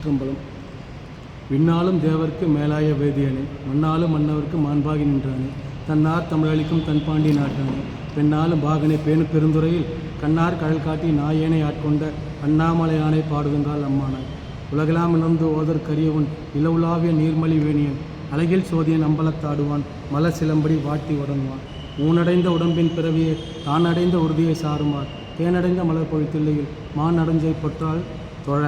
கம்பளம் விண்ணாலும் தேவர்க்கு மேலாய வேதியனே மண்ணாலும் மன்னவர்க்கு மாண்பாகி நின்றானே தன்னார் தமிழளிக்கும் தன் பாண்டி நாட்டானே பெண்ணாலும் பாகனை பேணு பெருந்துறையில் கண்ணார் கடல் காட்டி நாயேனை ஆட்கொண்ட அண்ணாமலையானை பாடுகின்றாள் அம்மானாய். உலகெல்லாம் இணர்ந்து ஓதற்கரியவன் இளவுலாவிய நீர்மலி வேணியன் அழகில் சோதியன் அம்பலத்தாடுவான் மல சிலம்படி வாட்டி உடங்குவான் ஊனடைந்த உடம்பின் பிறவியே தான் அடைந்த உறுதியை சாருமார் தேனடைந்த மலர் பொழித்தில்லையில் மான் அடைஞ்சை பொற்றால் தொழ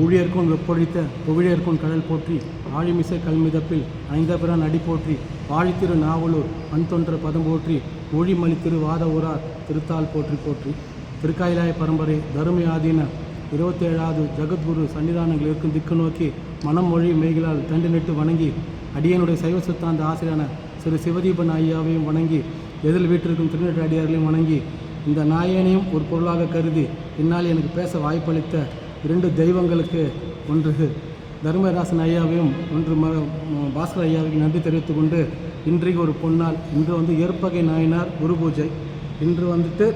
ஊழியர்க்கும் வெப்பொழித்த புவிழியர்க்கும் கடல் போற்றி ஆழிமிசை கல்மிதப்பில் ஐந்தபிரான் அடி போற்றி வாழித்திரு நாவலூர் மண் தொன்ற பதம் போற்றி ஊழிமலி திரு வாத ஊரார் திருத்தால் போற்றி போற்றி. திருக்காயிலாய பரம்பரை தருமை ஆதீன இருபத்தேழாவது ஜெகத்குரு சன்னிதானங்கள் இருக்கும் திக்கு நோக்கி மனம் மொழி மெய்களால் தண்டு நெட்டு வணங்கி அடியனுடைய சைவ சித்தாந்த ஆசிரியரான சிறு சிவதீபன் ஐயாவையும் வணங்கி எதில் வீட்டிற்கும் திருநெட்டு அடியார்களையும் வணங்கி இந்த நாயனையும் ஒரு பொருளாக கருதி இந்நாள் எனக்கு பேச வாய்ப்பளித்த இரண்டு தெய்வங்களுக்கு ஒன்று தர்மராசன் ஐயாவையும் ஒன்று ம பாஸ்கர் ஐயாவுக்கு நன்றி தெரிவித்து கொண்டு இன்றைக்கு ஒரு பொன்னால் இன்று வந்து ஏற்பகை நாயனார் குரு பூஜை. இன்று வந்துட்டு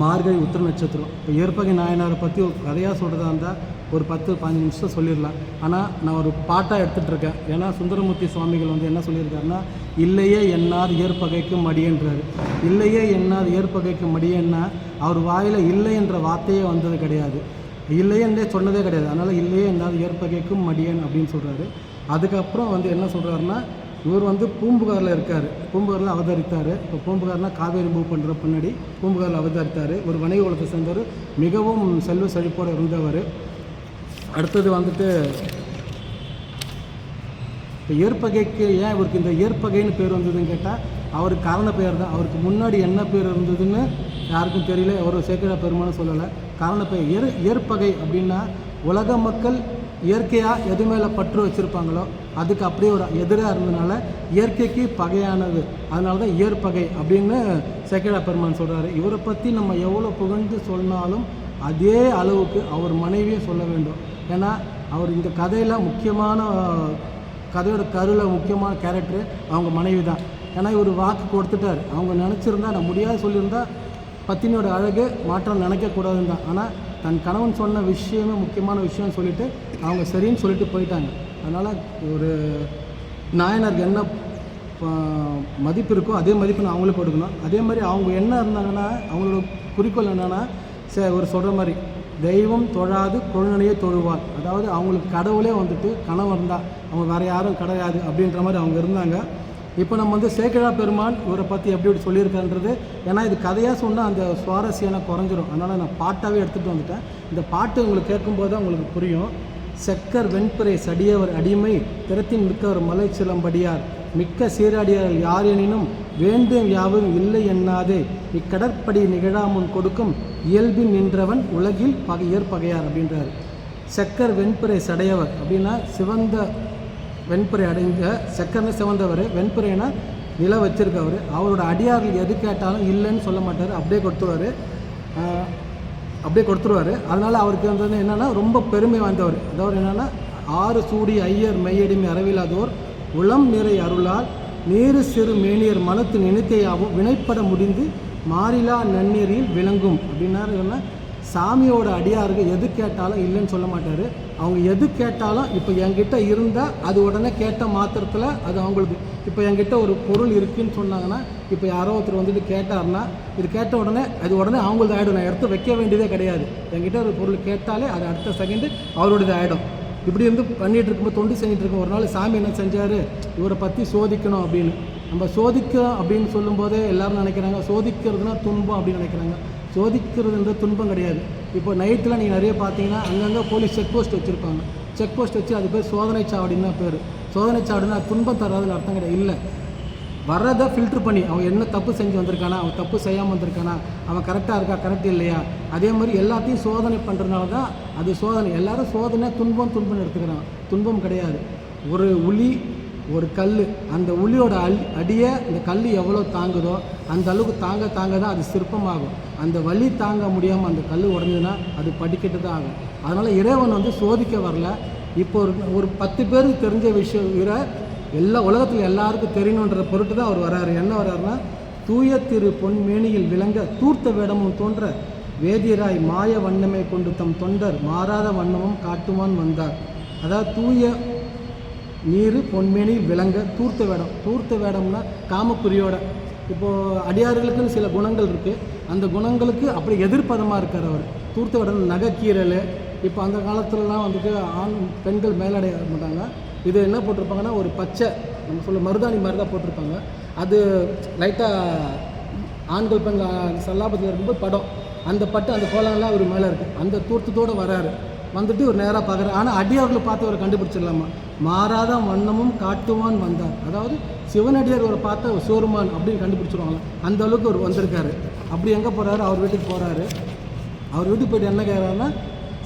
மார்கழி உத்திர நட்சத்திரம். இப்போ ஏற்பகை நாயனாரை பற்றி ஒரு கதையாக சொல்கிறதா இருந்தால் ஒரு பத்து பதினஞ்சு நிமிஷம் சொல்லிடலாம். ஆனால் நான் ஒரு பாட்டாக எடுத்துகிட்டு இருக்கேன் ஏன்னா சுந்தரமூர்த்தி சுவாமிகள் வந்து என்ன சொல்லியிருக்காருன்னா இல்லையே என்னாது ஏற்பகைக்கும் மடியன்றாரு இல்லையே என்னாது ஏற்பகைக்கும் மடியன்னா அவர் வாயில் இல்லை என்ற வார்த்தையே வந்தது கிடையாது. இல்லையென்றே சொன்னதே கிடையாது. அதனால் இல்லையே என்னாவது ஏற்பகைக்கும் மடியன் அப்படின்னு சொல்கிறாரு அதுக்கப்புறம் வந்து என்ன சொல்கிறாருன்னா இவர் வந்து பூம்புகாரில் இருக்கார். பூம்புகாரில் அவதரித்தார். இப்போ பூம்புகார்னா காவேரி மூவ் பண்ணுற பின்னாடி பூம்புகாரில் அவதரித்தார். ஒரு வணிக உலகத்தை சேர்ந்தவர். மிகவும் செல்வ செழிப்போடு இருந்தவர். அடுத்தது வந்துட்டு இப்போ ஏற்பகைக்கு ஏன் இவருக்கு இந்த ஏற்பகைன்னு பேர் வந்ததுன்னு கேட்டால் அவருக்கு காரண பெயர் தான் அவருக்கு முன்னாடி என்ன பேர் இருந்ததுன்னு யாருக்கும் தெரியல. அவர் சேக்கடா பெருமானும் சொல்லலை. காரணம் இப்போ ஏர் ஏற்பகை அப்படின்னா உலக மக்கள் இயற்கையாக எது மேலே பற்று வச்சுருப்பாங்களோ அதுக்கு அப்படியே ஒரு எதிராக இருந்ததுனால இயற்கைக்கு பகையானது. அதனால தான் இயற்பகை அப்படின்னு சேக்கடா பெருமான் சொல்கிறாரு இவரை பற்றி நம்ம எவ்வளோ புகழ்ந்து சொன்னாலும் அதே அளவுக்கு அவர் மனைவியை சொல்ல வேண்டும். ஏன்னா அவர் இந்த கதையில் முக்கியமான கதையோட கருவில் முக்கியமான கேரக்டரு அவங்க மனைவி தான் ஏன்னா இவர் வாக்கு கொடுத்துட்டார். அவங்க நினச்சிருந்தா நான் முடியாது சொல்லியிருந்தா பத்தினியோட அழகு மாற்றம் நினைக்கக்கூடாதுன்னு தான். ஆனால் தன் கணவன் சொன்ன விஷயமே முக்கியமான விஷயம்னு சொல்லிவிட்டு அவங்க சரின்னு சொல்லிட்டு போயிட்டாங்க. அதனால் ஒரு நாயனருக்கு என்ன மதிப்பு இருக்கோ அதே மதிப்பு நான் அவங்களுக்கு கொடுக்கணும் அதே மாதிரி அவங்க என்ன இருந்தாங்கன்னா அவங்களோட குறிக்கோள் என்னென்னா சரி ஒரு சொல்கிற மாதிரி தெய்வம் தொழாது குழந்தையே தொழுவார் அதாவது அவங்களுக்கு கடவுளே வந்துட்டு கணவன் இருந்தால் அவங்க வேறு யாரும் கிடையாது அப்படின்ற மாதிரி அவங்க இருந்தாங்க. இப்போ நம்ம வந்து சேகழா பெருமான் இவரை பற்றி எப்படி எப்படி சொல்லியிருக்கான்றது ஏன்னா இது கதையாக சொன்னால் அந்த சுவாரஸ்யம் குறைஞ்சிரும். அதனால் நான் பாட்டாகவே எடுத்துகிட்டு வந்துட்டேன். இந்த பாட்டு உங்களுக்கு கேட்கும்போது தான் உங்களுக்கு புரியும். செக்கர் வெண்புரை சடியவர் அடிமை திறத்தின் மிக்கவர் மலை சிலம்படியார் மிக்க சீராடியார்கள் யார் எனினும் வேண்டும் யாவும் இல்லை எண்ணாதே இக்கடற்படி நிகழாமுன் கொடுக்கும் இயல்பின் நின்றவன் உலகில் பகையர் பகையார் அப்படின்றார். செக்கர் வெண்புரை சடையவர் அப்படின்னா சிவந்த வெண்பிறை அடைந்த செக்கர்னு சிவந்தவர் வெண்பிறைனா நில வச்சிருக்கவர். அவரோட அடியார்கள் எது கேட்டாலும் இல்லைன்னு சொல்ல மாட்டார். அப்படியே கொடுத்துருவார். அப்படியே கொடுத்துருவாரு. அதனால் அவருக்கு வந்து என்னென்னா ரொம்ப பெருமை வாய்ந்தவர். அதாவது என்னென்னா ஆறு சூடி ஐயர் மெய்யடிமை அறவில்லாதோர் உளம் நிறை அருளால் நீரு சிறு மேனியர் மனத்து நினைத்தையாவும் வினைப்பட முடிந்து மாறிலா நன்னீரில் விளங்கும். அப்படின்னாரு சாமியோட அடியாருக்கு எது கேட்டாலும் இல்லைன்னு சொல்ல மாட்டார். அவங்க எது கேட்டாலும் இப்போ என்கிட்ட இருந்தால் அது உடனே கேட்ட மாத்திரத்தில் அது அவங்களுக்கு இப்போ என்கிட்ட ஒரு பொருள் இருக்குன்னு சொன்னாங்கன்னா இப்போ யாரோ ஒருத்தர் வந்துட்டு கேட்டார்னா இது கேட்ட உடனே அது உடனே அவங்களது ஆகிடும் நான் எடுத்து வைக்க வேண்டியதே கிடையாது. என்கிட்ட ஒரு பொருள் கேட்டாலே அது அடுத்த செகண்டு அவரோடது ஆகிடும் இப்படி இருந்து பண்ணிகிட்டு இருக்கும்போது தொண்டு செஞ்சுட்டு இருக்கும். ஒரு நாள் சாமி என்ன செஞ்சார்? இவரை பற்றி சோதிக்கணும் அப்படின்னு. நம்ம சோதிக்கிறோம் அப்படின்னு சொல்லும்போதே எல்லோரும் நினைக்கிறாங்க. சோதிக்கிறதுனா துன்பம் அப்படின்னு நினைக்கிறாங்க. சோதிக்கிறதுன்ற துன்பம் கிடையாது. இப்போ நைட்டில் நீங்கள் நிறைய பார்த்தீங்கன்னா அங்கங்கே போலீஸ் செக் போஸ்ட் வச்சுருப்பாங்க. செக் போஸ்ட் வச்சு அது பேர் சோதனை சாவடின்னு தான் பேர். சோதனை சாவடினா துன்பம் தராதுன்னு அர்த்தம் கிடையாது. இல்லை. வர்றதை ஃபில்ட்ரு பண்ணி அவன் என்ன தப்பு செஞ்சு வந்திருக்கானா அவன் தப்பு செய்யாமல் வந்திருக்கானா அவன் கரெக்டாக இருக்கா கரெக்ட் இல்லையா? அதே மாதிரி எல்லாத்தையும் சோதனை பண்ணுறதுனால தான் அது சோதனை. எல்லாரும் சோதனை துன்பம் துன்பம் எடுத்துக்கிறான் துன்பம் கிடையாது. ஒரு உளி ஒரு கல் அந்த உளியோட அல் அடியை இந்த கல் எவ்வளோ தாங்குதோ அந்த அளவுக்கு தாங்க தாங்க தான் அது சிற்பமாகும். அந்த வலி தாங்க முடியாமல் அந்த கல் உடஞ்சதுன்னா அது படிக்கட்டு தான் ஆகும். அதனால் இறைவன் வந்து சோதிக்க வரல. இப்போ ஒரு ஒரு பத்து பேருக்கு தெரிஞ்ச விஷயம் விட எல்லா உலகத்தில் எல்லாருக்கும் தெரியணுன்ற பொருட்டு தான் அவர் வராரு. என்ன வர்றாருன்னா தூய திரு பொன்மேனியில் விளங்க தூர்த்த வேடமும் தோன்ற வேதியராய் மாய வண்ணமே கொண்டு தம் தொண்டர் மாறாத வண்ணமும் காட்டுமான் வந்தார். அதாவது தூய நீர் பொன்மேனியில் விளங்க தூர்த்த வேடம் தூர்த்த வேடம்னா காமக்குறியோட இப்போது அடியார்களுக்குன்னு சில குணங்கள் இருக்குது அந்த குணங்களுக்கு அப்படி எதிர்ப்பதமாக இருக்கார் அவர். தூர்த்த வேடம் நகைக்கீரல். இப்போ அந்த காலத்துலலாம் வந்துட்டு ஆண் பெண்கள் மேலடைய மாட்டாங்க. இது என்ன போட்டிருப்பாங்கன்னா ஒரு பச்சை நம்ம சொல்ல மருதாணி மாதிரி தான் போட்டிருப்பாங்க. அது லைட்டாக ஆண்கள் பெண்கள் சல்லாபத்தில் இருக்கும்போது படம். அந்த பட்டு அந்த கோலங்கள்லாம் அவர் மேலே இருக்குது அந்த தூர்த்தத்தோடு வராரு. வந்துட்டு ஒரு நேராக பார்க்குறாரு ஆனால் அடியார்களை பார்த்து அவரை கண்டுபிடிச்சிடலாமா? மாறாத வண்ணமும் காட்டுவான் வந்தார். அதாவது சிவனடியார் அவரை பார்த்த ஒரு சிவருமான் அப்படின்னு கண்டுபிடிச்சிருவாங்களா அந்த அளவுக்கு அவர் வந்திருக்காரு. அப்படி எங்கே போகிறாரு அவர் வீட்டுக்கு போகிறாரு அவர் வீட்டுக்கு போயிட்டு என்ன கேட்குறாருன்னா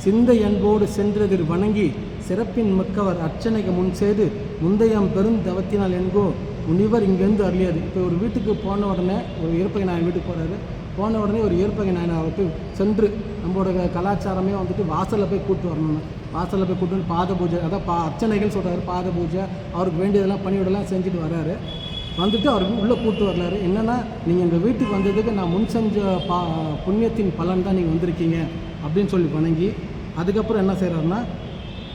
சிந்தை அன்போடு சென்றதில் வணங்கி சிறப்பின் மிக்கவர் அர்ச்சனைக்கு முன் செய்து முந்தையம் பெருந்தவத்தினால் என்கோ முனிவர் இங்கேருந்து அருளியது. இப்போ ஒரு வீட்டுக்கு போன உடனே ஒரு இயற்பகை நான் வீட்டுக்கு போகிறாரு போன உடனே ஒரு ஏற்பகை நாயனை அவர் சென்று நம்மளோட கலாச்சாரமே வந்துட்டு வாசலில் போய் கூப்பிட்டு வரணும் வாசலில் போய் கூப்பிட்டு வந்து பாத பூஜை அதான் பா அர்ச்சனைகள் சொல்கிறாரு பாத பூஜை அவருக்கு வேண்டியதெல்லாம் பணியோடலாம் செஞ்சுட்டு வர்றாரு வந்துட்டு அவர் உள்ளே கூப்பிட்டு வரலாரு என்னென்னா நீங்கள் எங்கள் வீட்டுக்கு வந்ததுக்கு நான் முன் செஞ்ச பா புண்ணியத்தின் பலன் தான் நீங்கள் வந்திருக்கீங்க அப்படின்னு சொல்லி வணங்கி அதுக்கப்புறம் என்ன செய்கிறாருன்னா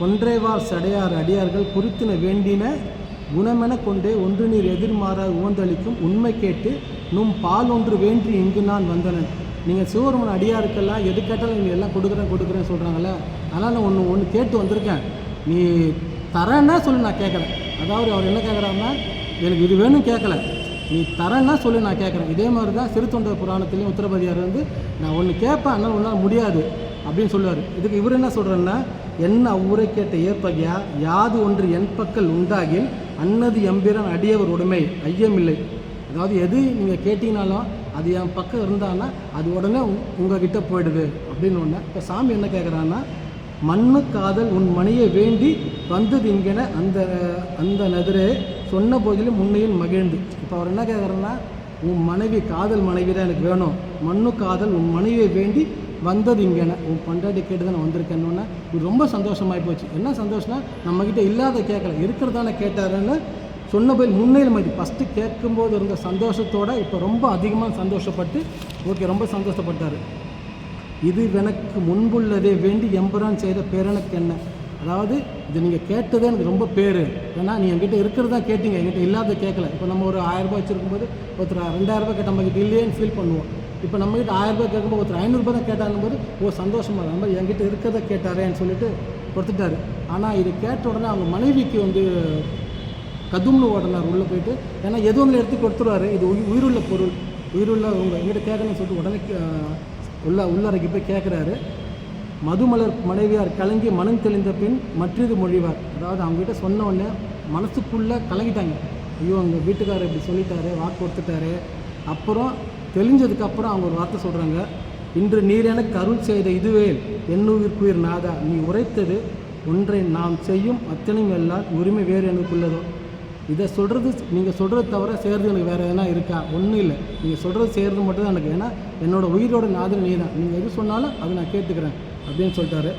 ஒன்றைவார் சடையார் அடியார்கள் குறித்தின வேண்டின குணமென கொண்டே ஒன்று நீர் எதிர்மாற உவந்தளிக்கும் உண்மை கேட்டு நும் பால் ஒன்று வேண்டி இங்கு நான் வந்தனன். நீங்கள் சிவருமன் அடியாருக்கெல்லாம் எது கேட்டாலும் நீங்கள் எல்லாம் கொடுக்குறேன் கொடுக்குறேன்னு சொல்கிறாங்களே அதனால் நான் ஒன்று ஒன்று கேட்டு வந்திருக்கேன். நீ தரேன்னா சொல்லி நான் கேட்குறேன். அதாவது அவர் என்ன கேட்குறாருன்னா எனக்கு இது வேணும் கேட்கல. நீ தரேன்னா சொல்லி நான் கேட்குறேன். இதே மாதிரி தான் சிறுத்தொண்ட புராணத்துலேயும் உத்தரபதியார் வந்து நான் ஒன்று கேட்பேன் ஆனால் உன்னால் முடியாது அப்படின்னு சொல்லுவார். இதுக்கு இவர் என்ன சொல்கிறேன்னா என்ன ஊரை கேட்ட ஏற்பகையா? யாது ஒன்று என் பக்கல் உண்டாகில் அன்னது எம்பிரன் அடியவர் உடைமை ஐயமில்லை. அதாவது எது நீங்கள் கேட்டீங்கனாலும் அது என் பக்கம் இருந்தான்னா அது உடனே உங் உங்ககிட்ட போயிடுது அப்படின்னு ஒன்று இப்போ சாமி என்ன கேட்குறான்னா மண்ணு காதல் உன் மணியை வேண்டி வந்தது இங்கென அந்த அந்த நதிரே சொன்ன போதிலும் முன்னையும் மகிழ்ந்து. இப்போ அவர் என்ன கேட்குறேன்னா உன் மனைவி காதல் மனைவி தான் எனக்கு வேணும். மண்ணு காதல் உன் மனைவியை வேண்டி வந்தது இங்கேன. உன் பண்டாட்டி கேட்டு தான் வந்திருக்கேன்னு வந்திருக்கேன்னு இது ரொம்ப சந்தோஷமாகி போச்சு. என்ன சந்தோஷம்னா நம்மக்கிட்ட இல்லாத கேட்கல இருக்கிறதான கேட்டாருன்னு சொன்ன போய் முன்னையில் மாதிரி ஃபஸ்ட்டு கேட்கும்போது இருந்த சந்தோஷத்தோடு இப்போ ரொம்ப அதிகமாக சந்தோஷப்பட்டு ஓகே ரொம்ப சந்தோஷப்பட்டார். இது எனக்கு முன்புள்ளதே வேண்டி எம்பரான் செய்த பேரனுக்கு என்ன? அதாவது இது நீங்கள் கேட்டதே எனக்கு ரொம்ப பேர். ஏன்னா நீ என்கிட்ட இருக்கிறதா கேட்டீங்க என்கிட்ட இல்லாத கேட்கல. இப்போ நம்ம ஒரு ஆயிரரூபா வச்சுருக்கும்போது ஒருத்தர் ரெண்டாயிரரூபா கேட்ட நம்மகிட்ட இல்லையேன்னு ஃபீல் பண்ணுவோம். இப்போ நம்மகிட்ட ஆயிரரூபா கேட்கும்போது ஒருத்தர் ஐநூறுரூபா தான் கேட்டாலும் போது ஓ சந்தோஷமாக நம்ம என்கிட்ட இருக்கிறத கேட்டாரேன்னு சொல்லிட்டு கொடுத்துட்டாரு. ஆனால் இது கேட்ட உடனே அவங்க மனைவிக்கு வந்து கதும்னு ஓடலார் உள்ளே போயிட்டு. ஏன்னா எது ஒன்று எடுத்து கொடுத்துருவாரு. இது உயிருள்ள பொருள். உயிருள்ள உங்கள் எங்கிட்ட கேட்கணும்னு சொல்லிட்டு உடனே உள்ள உள்ளறைக்கு போய் கேட்குறாரு. மதுமலர் மனைவியார் கலங்கி மனம் தெளிந்த பின் மற்றது மொழிவார். அதாவது அவங்ககிட்ட சொன்ன உடனே மனசுக்குள்ளே கலங்கிட்டாங்க. ஐயோ அவங்க வீட்டுக்காரர் இப்படி சொல்லிட்டாரு வாக்கு கொடுத்துட்டாரு. அப்புறம் தெளிஞ்சதுக்கப்புறம் அவங்க ஒரு வார்த்தை சொல்கிறாங்க இன்று நீர் எனக்கு அருள் செய்த இதுவே என்னுயிர்க்குயிர் நாதா. நீ உரைத்தது ஒன்றை நாம் செய்யும் அத்தனையும் எல்லாம் உரிமை வேறு எனக்குள்ளதோ. இதை சொல்கிறது நீங்கள் சொல்கிறது தவிர செய்கிறது எனக்கு வேறு எதனா இருக்கா? ஒன்றும் இல்லை. நீங்கள் சொல்கிறது செய்கிறது மட்டும் தான் எனக்கு. ஏன்னா என்னோடய உயிரோட நாதன் நீ தான் நீங்கள் எது சொன்னாலும் அதை நான் கேட்டுக்கிறேன் அப்படின்னு சொல்லிட்டாரு.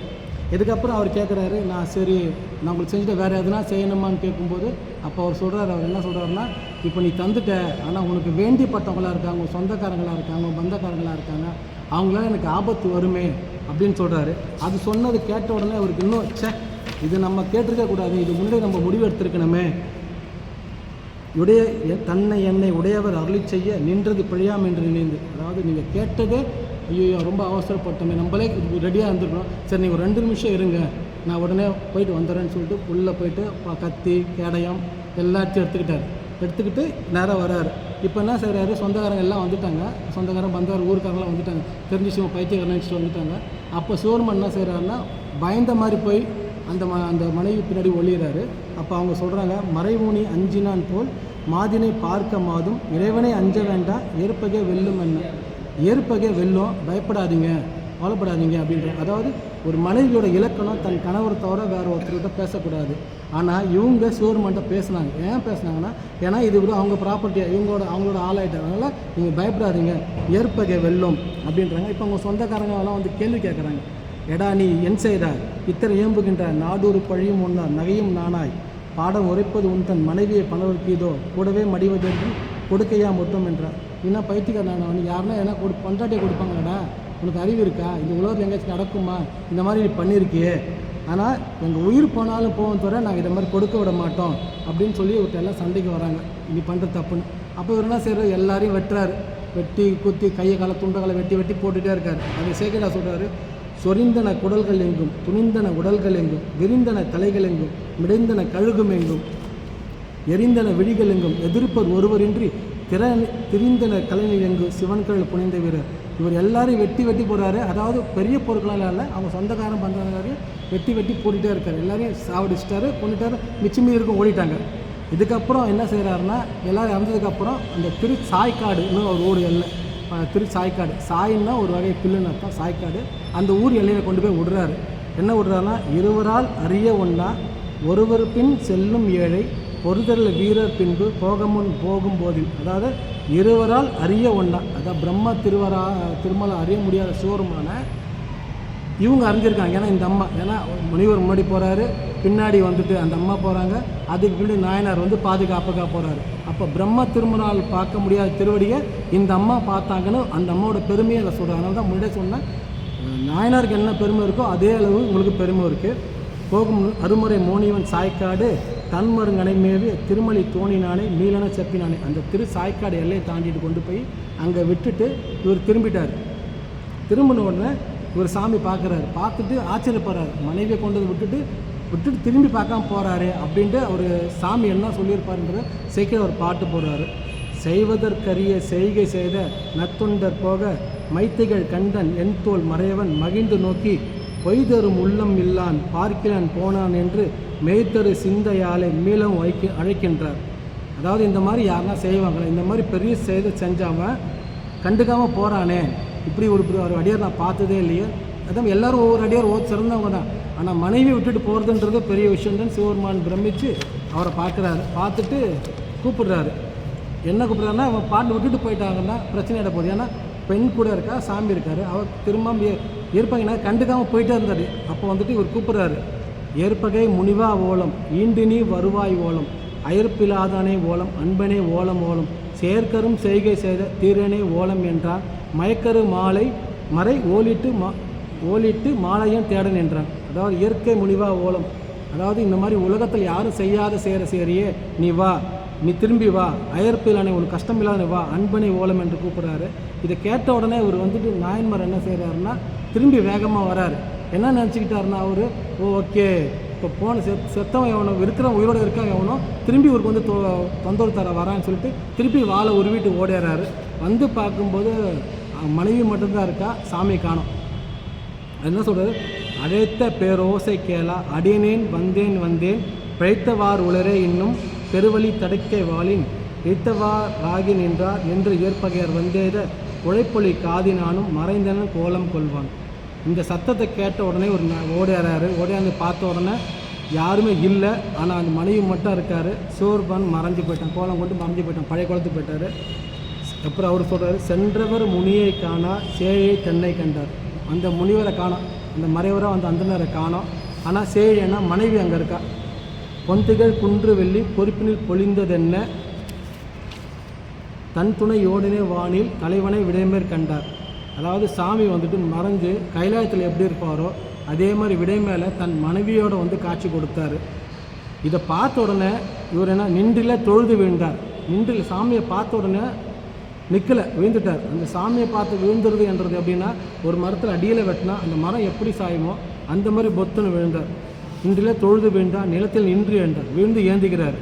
இதுக்கப்புறம் அவர் கேட்குறாரு நான் சரி நான் உங்களுக்கு செஞ்சுட்டு வேறு எதுனா செய்யணுமான்னு கேட்கும்போது அப்போ அவர் சொல்கிறாரு அவர் என்ன சொல்கிறாருன்னா இப்போ நீ தந்துட்ட ஆனால் உனக்கு வேண்டிப்பட்டவங்களா இருக்காங்க உங்கள் சொந்தக்காரங்களாக இருக்காங்க பந்தக்காரங்களாக இருக்காங்க அவங்களால எனக்கு ஆபத்து வருமே அப்படின்னு சொல்கிறாரு அது சொன்னது கேட்ட உடனே அவருக்கு இன்னும் சே இது நம்ம கேட்டிருக்க கூடாது இது முன்னாடி நம்ம முடிவு எடுத்திருக்கணுமே. உடைய தன்னை என்னை உடையவர் அருளி செய்ய நின்றது பிழையாம் என்று நினைந்து. அதாவது நீங்கள் கேட்டதே ஐயோ ரொம்ப அவசரப்பட்டோமே நம்மளே ரெடியாக இருந்திருக்கணும். சரி நீங்கள் ஒரு ரெண்டு நிமிஷம் இருங்க. நான் உடனே போயிட்டு வந்துடுறேன்னு சொல்லிட்டு உள்ளே போயிட்டு கத்தி கேடயம் எல்லாத்தையும் எடுத்துக்கிட்டார். எடுத்துக்கிட்டு நேராக வராரு. இப்போ என்ன செய்கிறாரு சொந்தக்காரங்க எல்லாம் வந்துட்டாங்க. சொந்தக்காரன் பந்தக்கார ஊருக்காரங்களாம் வந்துட்டாங்க. தெரிஞ்சு சிவன் பைத்தியக்காரன் நினச்சிட்டு வந்துட்டாங்க. அப்போ சிவருமன் என்ன செய்கிறாருன்னா பயந்த மாதிரி போய் அந்த ம அந்த மனைவி பின்னாடி ஒளியிறாரு. அப்போ அவங்க சொல்கிறாங்க மறைமூனி அஞ்சினான் போல் மாதினை பார்க்க மாதும் இறைவனை அஞ்ச வேண்டாம் ஏற்பகை வெல்லும் என்ன? ஏற்பகை வெல்லும் பயப்படாதீங்க கவலைப்படாதீங்க அப்படின்ற அதாவது ஒரு மனைவியோட இலக்கணம் தன் கணவர் தவிர வேற ஒருத்தர்கிட்ட பேசக்கூடாது. ஆனால் இவங்க சிவருமன்ட்ட பேசுனாங்க. ஏன் பேசுனாங்கன்னா ஏன்னா இது கூட அவங்க ப்ராப்பர்ட்டியாக இவங்களோட அவங்களோட ஆளாயிட்டதுனால நீங்கள் பயப்படாதீங்க. ஏற்பகை வெல்லும் அப்படின்றாங்க. இப்போ அவங்க சொந்தக்காரங்கெல்லாம் வந்து கேள்வி கேட்குறாங்க எடா நீ என் செய்தாய் இத்தனை ஏம்புகின்ற நாடூறு பழியும் ஒன்றார் நகையும் நானாய் பாடம் உரைப்பது உன் தன் மனைவியை பணவருக்கு இதோ கூடவே மடிவதென்று கொடுக்கையா மொத்தம் என்றார். என்ன பைத்தியக்காரன் வந்து யாருன்னா என்ன கொடு பொண்டாட்டியை கொடுப்பாங்கடா உனக்கு அறிவு இருக்கா? இந்த உலகத்தில் எங்கேயாச்சும் நடக்குமா? இந்த மாதிரி நீ பண்ணியிருக்கியே ஆனால் எங்கள் உயிர் போனாலும் போகும் தவிர நாங்கள் இதை மாதிரி கொடுக்க விட மாட்டோம் அப்படின்னு சொல்லி இவர்கிட்ட எல்லாம் சண்டைக்கு வராங்க. நீ பண்ணுற தப்புன்னு. அப்போ இவர் என்ன செய்கிறார் எல்லாரையும் வெட்டுறாரு. வெட்டி குத்தி கையை காலை துண்டங்களை வெட்டி வெட்டி போட்டுகிட்டே இருக்கார். அது சேகரா சொல்கிறாரு சொரிந்தன குடல்கள் எங்கும் துணிந்தன உடல்கள் எங்கும் விரிந்தன தலைகள் எங்கும் மிடைந்தன கழுகும் எங்கும் எரிந்தன விழிகள் எங்கும் எதிர்ப்பர் ஒருவரின்றி திற திரிந்தன கலைஞர் எங்கு சிவன்கள் புனிந்த வீரர். இவர் எல்லாரையும் வெட்டி வெட்டி போகிறாரு அதாவது பெரிய பொருட்களால் இல்லை அவங்க சொந்தக்காரன் பண்ணுறவங்க வெட்டி வெட்டி போட்டுகிட்டே இருக்கார். எல்லாரையும் சாவடிச்சிட்டாரு கொண்டுட்டாரு. மிச்சம் மீதி இருக்கும் ஓடிட்டாங்க. இதுக்கப்புறம் என்ன செய்கிறாருன்னா எல்லோரும் இறந்ததுக்கப்புறம் அந்த திரு சாய்க்காடுன்னு ஒரு ஓடு எல்லை. திரு சாய்க்காடு. சாயின்னா ஒரு வகை பில்லுன்னு அர்த்தம். சாய்க்காடு. அந்த ஊர் எல்லையில் கொண்டு போய் விடுறாரு. என்ன விடுறாருன்னா இருவரால் அறிய ஒன்றா ஒருவர் பின் செல்லும் ஏழை பொறுதல் வீரர் பின்பு போகமுன் போகும் போதில். அதாவது இருவரால் அறிய ஒன்றா அதாவது பிரம்ம திருவரா திருமலை அறிய முடியாத சிவருமான இவங்க அறிஞ்சிருக்காங்க. ஏன்னா இந்த அம்மா ஏன்னா முனிவர் முன்னாடி போகிறாரு பின்னாடி வந்துட்டு அந்த அம்மா போகிறாங்க அதுக்கு பின்னாடி நாயனார் வந்து பாதுகாப்புக்காக போகிறாரு அப்போ பிரம்ம திருமணால் பார்க்க முடியாத திருவடியை இந்த அம்மா பார்த்தாங்கன்னு அந்த அம்மாவோட பெருமையை அதை சொல்கிறாங்க அதனால தான் முன்னாடியே சொன்னேன். நாயனாருக்கு என்ன பெருமை இருக்கோ அதே அளவு உங்களுக்கு பெருமை இருக்குது போகும் அருமுறை மோனிவன் சாய்க்காடு தன்மருங்கனை மேவி திருமலி தோணினானே மீளன செப்பினானே அந்த திரு சாய்க்காடு எல்லையை தாண்டிட்டு கொண்டு போய் அங்கே விட்டுட்டு இவர் திரும்பிட்டார். திரும்பின உடனே இவர் சாமி பார்க்குறாரு பார்த்துட்டு ஆச்சரியப்படுறாரு. மனைவியை கொண்டு வந்து விட்டுட்டு விட்டுட்டு திரும்பி பார்க்காம போகிறாரு அப்படின்ட்டு அவர் சாமி என்ன சொல்லியிருப்பாருன்றத சீக்கிரம் ஒரு பாட்டு போடுறாரு. செய்வதற்கரிய செய்கை செய்த நத்தொண்டர் போக மைத்திகள் கண்டன் என் தோல் மறையவன் மகிழ்ந்து நோக்கி பொய் தரும் உள்ளம் இல்லான் பார்க்கிறான் போனான் என்று மெய்த்தரு சிந்தையாலே மீளம் வைக்க அழைக்கின்றார். அதாவது இந்த மாதிரி யாருன்னா செய்வாங்களே? இந்த மாதிரி பெரிய செய்த செஞ்சாமல் கண்டுக்காமல் போகிறானே இப்படி ஒரு ஒரு அடியார் நான் பார்த்ததே இல்லையே. அதான் எல்லாரும் ஒவ்வொரு அடியார் ஒவ்வொரு சிறந்தவங்க தான். ஆனால் மனைவி விட்டுட்டு போகிறதுன்றது பெரிய விஷயம் தான் சிவபெருமான் பிரமிச்சு அவரை பார்க்குறாரு. பார்த்துட்டு கூப்பிடுறாரு. என்ன கூப்பிட்றாருன்னா அவன் பாட்டு விட்டுட்டு போயிட்டாங்கன்னா பிரச்சனை ஆகிட போகுது. ஏன்னா பெண் கூட இருக்கா சாமி இருக்காரு. அவர் திரும்ப இருப்பாங்கன்னா கண்டுக்காமல் போயிட்டே இருந்தார். அப்போ வந்துட்டு இவர் கூப்பிட்றாரு. ஏற்பகை முனிவா ஓலம் ஈண்டினி வருவாய் ஓலம் அயர்ப்பிலாதானே ஓலம் அன்பனே ஓலம் ஓலம் சேர்க்கரும் செய்கை செய்த தீரனே ஓலம் என்றார். மயக்கரு மாலை மறை ஓலிட்டு மா ஓலிட்டு மாலையும் தேடன் என்றான் அதாவது இயற்கை முனிவா ஓலம். அதாவது இந்த மாதிரி உலகத்தில் யாரும் செய்யாத செய்கிற சேரியே நீ வா நீ திரும்பி வா அயற்பிலானே உனக்கு கஷ்டம் இல்லாத வா அன்பனை ஓலம் என்று கூப்பிட்றாரு. இதை கேட்ட உடனே இவர் வந்துட்டு நாயன்மார் என்ன செய்கிறாருன்னா திரும்பி வேகமாக வராரு. என்ன நினச்சிக்கிட்டாருன்னா அவர் ஓ ஓகே இப்போ போன செத் செத்தவன் எவனோ இருக்கிற உயிரோடு இருக்கான் எவனோ திரும்பி இவருக்கு வந்து தொ- தொந்தரவு தர வரான்னு சொல்லிட்டு திருப்பி வாழை உருவிட்டு ஓடிடுறாரு வந்து பார்க்கும்போது மனைவி மட்டும்தான் இருக்கா சாமி காணும். என்ன சொல்கிறது அழைத்த பேரோசை கேளா அடியனேன் வந்தேன் வந்தேன். பிழைத்தவார் உளரே இன்னும் பெருவழி தடுக்கை வாளின். இழைத்தவார் ராகி நின்றார் என்று இயற்பகையர் வந்தேத உழைப்பொலி காதினானும் மறைந்தனும் கோலம் கொள்வான். இந்த சத்தத்தை கேட்ட உடனே ஒரு ந- ஓடையாந்து பார்த்த உடனே யாருமே இல்லை. ஆனால் அந்த மனைவி மட்டும் இருக்கார். சோர்பான் மறைஞ்சு போயிட்டான். கோலம் கொண்டு மறைஞ்சு போயிட்டான். பழைய குளத்துக்கு போயிட்டார். அப்புறம் அவர் சொல்கிறார் சென்றவர் முனியை காணா சேயை தென்னை கண்டார். அந்த முனிவரை காணும். அந்த மறைவராக அந்த அந்தனரை காணோம். ஆனால் சேழினா மனைவி அங்கே இருக்கா? பொந்துகள் குன்று வெள்ளி பொறுப்பினில் பொழிந்ததென்ன? தன் துணை யோடனே வானில் தலைவனை விடைமேற் கண்டார். அதாவது சாமி வந்துட்டு மறைஞ்சு கைலாயத்தில் எப்படி இருப்பாரோ அதே மாதிரி விடைமேல தன் மனைவியோட வந்து காட்சி கொடுத்தாரு. இதை பார்த்த உடனே இவர் என்ன நின்றில தொழுது விழுந்தார். நின்றில் சாமியை பார்த்த உடனே நிற்கல விழுந்துட்டார். அந்த சாமியை பார்த்து விழுந்துருது என்றது அப்படின்னா ஒரு மரத்தில் அடியில் வெட்டினா அந்த மரம் எப்படி சாயுமோ அந்த மாதிரி பொத்துன்னு விழுந்தார். இன்றில தொழுது விழுந்தார் நிலத்தில் நின்று என்றார். விழுந்து ஏந்திக்கிறார்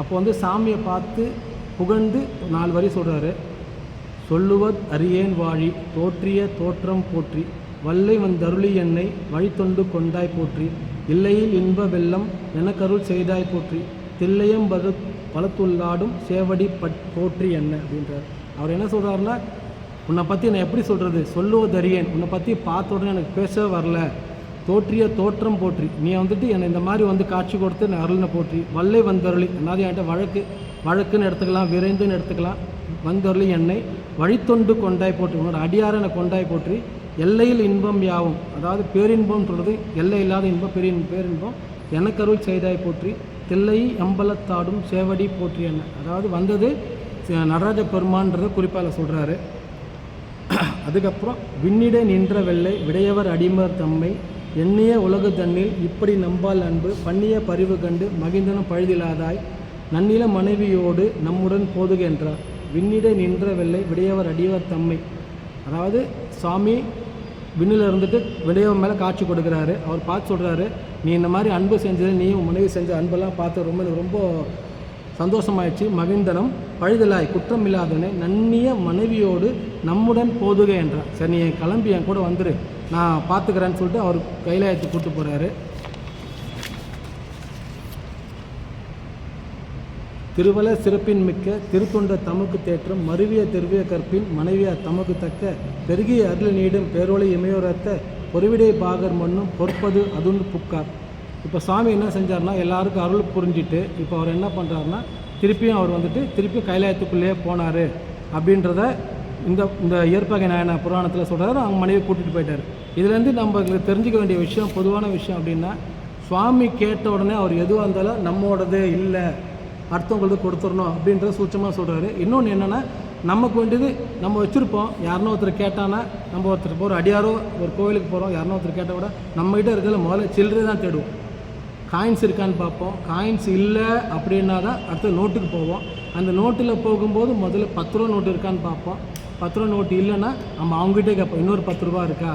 அப்போ வந்து சாமியை பார்த்து புகழ்ந்து நாலு வரி சொல்கிறாரு சொல்லுவத் அரியேன் வாழி தோற்றிய தோற்றம் போற்றி. வல்லை வந்தருளி என்னை வழித்தொண்டு கொண்டாய் போற்றி. இல்லையில் இன்ப வெள்ளம் எனக்கருள் செய்தாய் போற்றி. தில்லையம் பகு பலத்துள்ளாடும் சேவடி பட் போற்றி என்ன? அப்படின்றார். அவர் என்ன சொல்கிறாருன்னா உன்னை பற்றி நான் எப்படி சொல்கிறது சொல்லுவதறியேன் உன்னை பற்றி பார்த்த உடனே எனக்கு பேசவே வரல. தோற்றிய தோற்றம் போற்றி. நீ வந்துட்டு என்னை இந்த மாதிரி வந்து காட்சி கொடுத்து நான் அருள்னை போற்றி. வல்லை வந்தருளி. அதாவது என்கிட்ட வழக்கு வழக்குன்னு எடுத்துக்கலாம் விரைந்துன்னு எடுத்துக்கலாம். வந்தருளி என்னை வழித்தொண்டு கொண்டாய் போற்றி. உன்னோட அடியாரனை கொண்டாய் போற்றி. எல்லையில் இன்பம் யாவும். அதாவது பேரின்பம் சொல்கிறது எல்லை இல்லாத இன்பம் பெரிய பேரின்பம். எனக்கருள் செய்தாய் போற்றி. தில்லை அம்பலத்தாடும் சேவடி போற்றி என்ன. அதாவது வந்தது நடராஜ பெருமான்றதை குறிப்பாக சொல்கிறாரு அதுக்கப்புறம் விண்ணிட நின்ற வெள்ளை விடையவர் அடிமர் தம்மை எண்ணிய உலகு தன்னில் இப்படி நம்பால் அன்பு பண்ணிய பரிவு கண்டு மகிழ்ந்தனும் பழுதிலாதாய் நன்னில மனைவியோடு நம்முடன் போதுகின்றார் விண்ணிட நின்ற வெள்ளை விடையவர் அடியவர் தம்மை. அதாவது சாமி விண்ணில் இருந்துட்டு விடையவர் மேலே காட்சி கொடுக்குறாரு. அவர் பார்த்து சொல்கிறாரு நீ இந்த மாதிரி அன்பு செஞ்சது நீ உன் மனைவி செஞ்ச அன்பெல்லாம் பார்த்து ரொம்ப எனக்கு ரொம்ப சந்தோஷமாயிடுச்சு. மகிழ்ந்தனம் பழுதலாய் குற்றம் இல்லாதவனே நன்னிய மனைவியோடு நம்முடன் போதுக என்றான். சரி நீ கிளம்பி என் கூட வந்துரு. நான் பார்த்துக்கிறேன்னு சொல்லிட்டு அவர் கைலாயத்தை கூப்பிட்டு போகிறாரு திருவல சிறப்பின் மிக்க திருத்தொண்ட தமக்கு தேற்றம் மருவிய திருவிய கற்பின் மனைவியா தமக்கு தக்க பெருகிய அருள் நீடும் பேரொளி இமையோரத்த பொறுவிடை பாகர் மண்ணும் பொற்பது அதுன்னு புக்கார். இப்போ சாமி என்ன செஞ்சார்னா எல்லாருக்கும் அருள் புரிஞ்சிட்டு இப்போ அவர் என்ன பண்ணுறாருன்னா திருப்பியும் அவர் வந்துட்டு திருப்பியும் கைலாயத்துக்குள்ளேயே போனார் அப்படின்றத இந்த இந்த இயற்பகை நாயன புராணத்தில் சொல்கிறாரு அவங்க மனைவி கூட்டிகிட்டு போயிட்டார். இதுலேருந்து நம்ம தெரிஞ்சுக்க வேண்டிய விஷயம் பொதுவான விஷயம் அப்படின்னா சுவாமி கேட்ட உடனே அவர் எதுவாக இருந்தாலும் நம்மோடது இல்லை அடுத்தவங்களுக்கு கொடுத்துடணும் அப்படின்றத சூட்சமாக சொல்கிறாரு இன்னொன்று என்னென்னா நமக்கு வேண்டியது நம்ம வச்சுருப்போம். யாருனோ ஒருத்தர் கேட்டானா நம்ம ஒருத்தர் ஒரு அடியாரோ ஒரு கோவிலுக்கு போகிறோம் யாருன்னா ஒருத்தர் கேட்டால் கூட நம்மகிட்ட இருக்கிற முதல்ல சில்லறை தான் தேடுவோம். காயின்ஸ் இருக்கான்னு பார்ப்போம். காயின்ஸ் இல்லை அப்படின்னா தான் அடுத்த நோட்டுக்கு போவோம். அந்த நோட்டில் போகும்போது முதல்ல பத்து ரூபா நோட்டு இருக்கான்னு பார்ப்போம். பத்து ரூபா நோட்டு இல்லைன்னா நம்ம அவங்ககிட்டே கேட்போம். இன்னொரு பத்து ரூபா இருக்கா?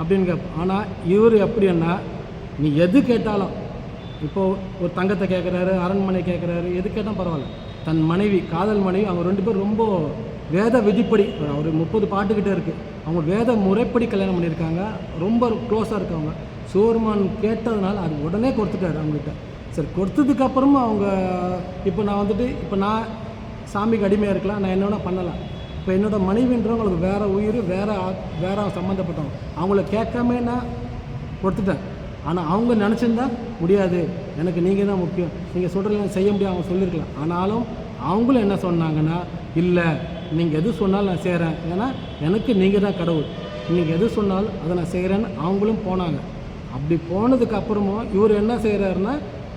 அப்படின்னு கேட்போம். ஆனால் இவர் எப்படின்னா நீ எது கேட்டாலும் இப்போது ஒரு தங்கத்தை கேட்குறாரு அரண்மனை கேட்குறாரு எது கேட்டால் பரவாயில்ல. தன் மனைவி காதல் மனைவி அவங்க ரெண்டு பேரும் ரொம்ப வேத விதிப்படி ஒரு முப்பது பாட்டுக்கிட்ட இருக்குது அவங்க வேத முறைப்படி கல்யாணம் பண்ணியிருக்காங்க. ரொம்ப க்ளோஸாக இருக்கவங்க. சோர்மான் கேட்டதுனால அது உடனே கொடுத்துட்டாரு அவங்ககிட்ட சரி கொடுத்ததுக்கு அப்புறமும் அவங்க இப்போ நான் வந்துட்டு இப்போ நான் சாமிக்கு அடிமையாக இருக்கலாம் நான் என்ன பண்ணலாம். இப்போ என்னோட மனைவின்றவங்களுக்கு வேறு உயிர் வேறு வேற சம்மந்தப்பட்டவங்க அவங்கள கேட்காம நான் கொடுத்துட்டேன். ஆனால் அவங்க நினச்சிருந்தா முடியாது. எனக்கு நீங்கள் தான் முக்கியம். நீங்கள் சொல்கிறீங்க செய்ய முடியும் அவங்க சொல்லியிருக்கலாம் ஆனாலும் அவங்களும் என்ன சொன்னாங்கன்னா இல்லை நீங்கள் எது சொன்னாலும் நான் செய்கிறேன் ஏன்னா எனக்கு நீங்கள் தான் கடவுள். நீங்கள் எது சொன்னாலும் அதை நான் செய்கிறேன்னு அவங்களும் போனாங்க. அப்படி போனதுக்கு அப்புறமும் இவர் என்ன செய்கிறாருன்னா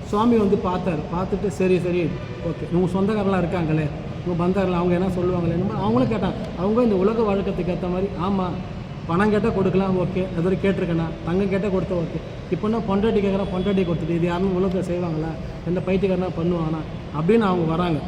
சுவாமி வந்து பார்த்தாரு. பார்த்துட்டு சரி சரி ஓகே. இவங்க சொந்தக்காரெலாம் இருக்காங்களே. இவங்க பந்தாரில் அவங்க என்ன சொல்லுவாங்களேன்னு அவங்களும் கேட்டாங்க. அவங்க இந்த உலக வழக்கத்துக்கு ஏற்ற மாதிரி ஆமாம் பணம் கேட்டால் கொடுக்கலாம் ஓகே. எதாவது கேட்டிருக்கேண்ணா தங்கம் கேட்டால் கொடுத்தா ஓகே. இப்போனா பொண்டாட்டி கேட்குறேன் பொண்டாட்டி கொடுத்துட்டு இது யாரும் உலகத்தில் செய்வாங்களா? எந்த பைத்தியக்காரனா பண்ணுவானா? அப்படின்னு அவங்க வராங்க.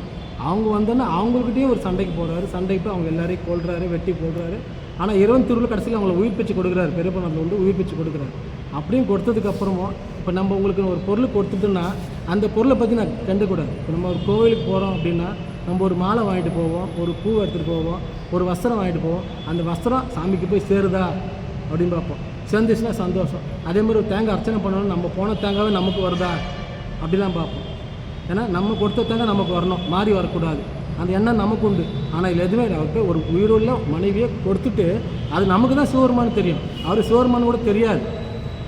அவங்க வந்தோன்னா அவங்கக்கிட்டேயும் ஒரு சண்டைக்கு போடுறாரு சண்டைக்கு போய் அவங்க எல்லாரையும் கொள்றாரு வெட்டி போடுறாரு. ஆனால் இரவன் திருவிழா கடைசியில் அவங்கள உயிர் பிச்சு கொடுக்குறாரு. பெரியப்பணத்தில் வந்து உயிர் பிச்சு கொடுக்குறாரு. அப்படியும் கொடுத்ததுக்கு அப்புறமும் இப்போ நம்ம உங்களுக்கு ஒரு பொருள் கொடுத்துட்டோன்னா அந்த பொருளை பற்றி நான் கண்டுக்கூடாது. இப்போ நம்ம ஒரு கோவிலுக்கு போகிறோம் அப்படின்னா நம்ம ஒரு மாலை வாங்கிட்டு போவோம் ஒரு பூ எடுத்துகிட்டு போவோம் ஒரு வஸ்திரம் வாங்கிட்டு போவோம். அந்த வஸ்திரம் சாமிக்கு போய் சேருதா அப்படின்னு பார்ப்போம். சேர்ந்துச்சுன்னா சந்தோஷம். அதே மாதிரி ஒரு தேங்காய் அர்ச்சனை பண்ணணும் நம்ம போன தேங்காவே நமக்கு வருதா அப்படிலாம் பார்ப்போம். ஏன்னா நம்ம கொடுத்த தேங்காய் நமக்கு வரணும். மாறி வரக்கூடாது. அந்த எண்ணம் நமக்கு உண்டு. ஆனால் இதில் எதுவுமே இல்லை. ஒரு உயிருள்ள மனைவியை கொடுத்துட்டு அது நமக்கு தான் சிவருமானு தெரியும். அவர் சிவருமானு கூட தெரியாது.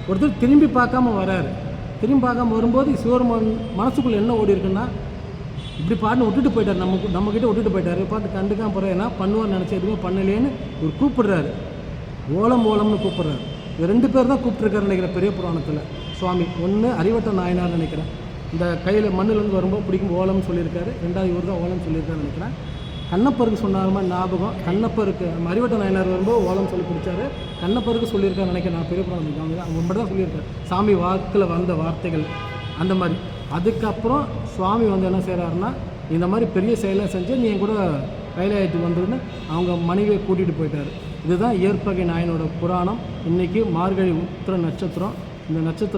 ஒருத்தர் திரும்பி பார்க்காம வராரு. திரும்பி பார்க்காம வரும்போது சிவருமான் மனசுக்குள்ளே என்ன ஓடி இருக்குன்னா இப்படி பாட்டு விட்டுட்டு போயிட்டார். நம்ம நம்மக்கிட்ட விட்டுட்டு போயிட்டார். பார்த்து கண்டுக்காம போகிறார் ஏன்னா பண்ணுவார் நினச்சி எதுவுமே பண்ணலேன்னு ஒரு கூப்பிடுறாரு. ஓலம் ஓலம்னு கூப்பிடுறாரு. இது ரெண்டு பேர் தான் கூப்பிட்டுருக்காரு நினைக்கிறேன் பெரிய புராணத்தில். சுவாமி ஒன்று அறிவட்ட நாயனார் நினைக்கிறேன். இந்த கையில் மண்ணுலேருந்து வரும்போது பிடிக்கும் ஓலம்னு சொல்லியிருக்காரு. ரெண்டாவது இவர் தான் ஓலம்னு சொல்லியிருக்காரு நினைக்கிறேன். கண்ணப்பருக்கு சொன்னாருமா ஞாபகம்? கண்ணப்பருக்கு மறிவட்ட நாயனார் வரும்போது ஓலம் சொல்லி பிடிச்சாரு. கண்ணப்பருக்கு சொல்லியிருக்கேன் நினைக்கிறேன். நான் பெரிய புராணம் அவங்க அவங்க மட்டும் தான் சொல்லியிருக்காரு. சாமி வாக்கில் வந்த வார்த்தைகள் அந்த மாதிரி. அதுக்கப்புறம் சுவாமி வந்து என்ன செய்கிறாருன்னா இந்த மாதிரி பெரிய செயலை செஞ்சு நீ என் கூட வேலையாயிட்டு வந்துருன்னு அவங்க மனைவியை கூட்டிகிட்டு போயிட்டாரு. இதுதான் இயற்பகை நாயனோட புராணம். இன்றைக்கி மார்கழி உத்திர நட்சத்திரம். இந்த நட்சத்திரம்